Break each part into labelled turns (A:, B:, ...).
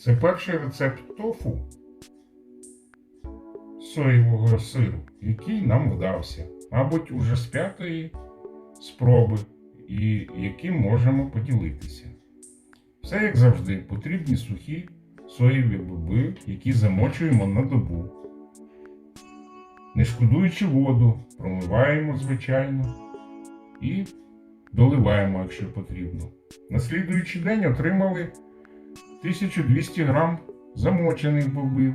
A: Це перший рецепт тофу соєвого сиру, який нам вдався, мабуть, уже з п'ятої спроби, і яким можемо поділитися. Все як завжди, потрібні сухі соєві боби, які замочуємо на добу. Не шкодуючи воду, промиваємо, звичайно, і доливаємо, якщо потрібно. На слідуючий день отримали 1200 грам замочених бобів.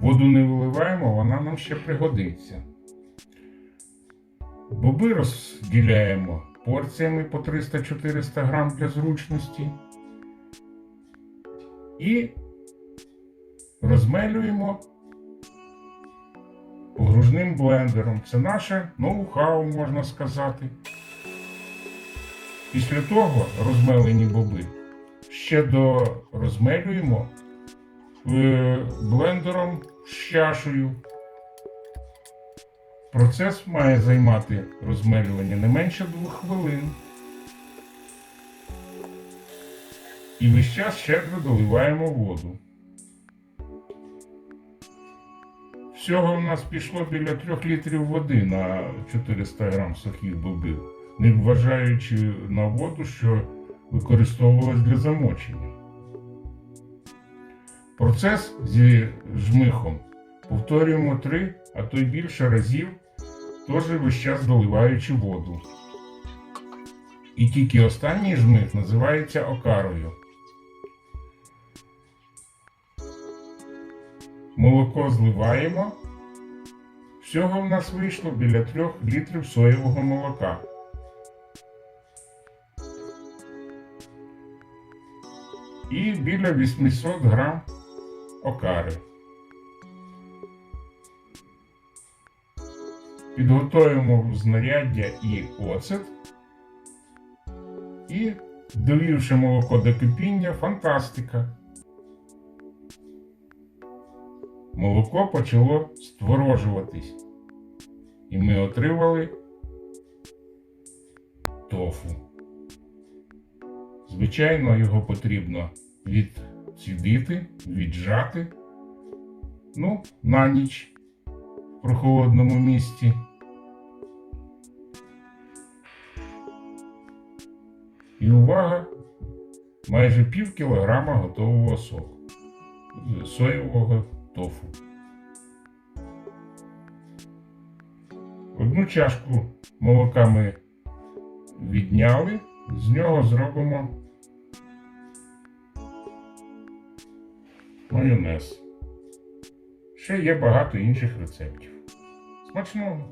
A: Воду не виливаємо, вона нам ще пригодиться. Боби розділяємо порціями по 300-400 грам для зручності. І розмелюємо погружним блендером. Це наше ноу-хау, можна сказати. Після того розмелені боби ще дорозмелюємо е, блендером з чашею. Процес має займати розмелювання не менше двох хвилин. І весь час щедро доливаємо воду. Всього в нас пішло біля 3 літрів води на 400 грам сухих бобів, не вважаючи на воду, що використовувалась для замочення. Процес зі жмихом повторюємо 3, а то й більше разів, теж весь час доливаючи воду. І тільки останній жмих називається окарою. Молоко зливаємо. Всього в нас вийшло біля 3 літрів соєвого молока. І біля 800 грам окари. Підготуємо знаряддя і оцет. І довівши молоко до кипіння, фантастика. Молоко почало створожуватись. І ми отримали тофу. Звичайно, його потрібно відцідити, віджати. Ну, на ніч в прохолодному місці. І увага! Майже пів кілограма готового соку соєвого тофу. Одну чашку молока ми відняли, з нього зробимо майонез. Ще є багато інших рецептів. Смачного!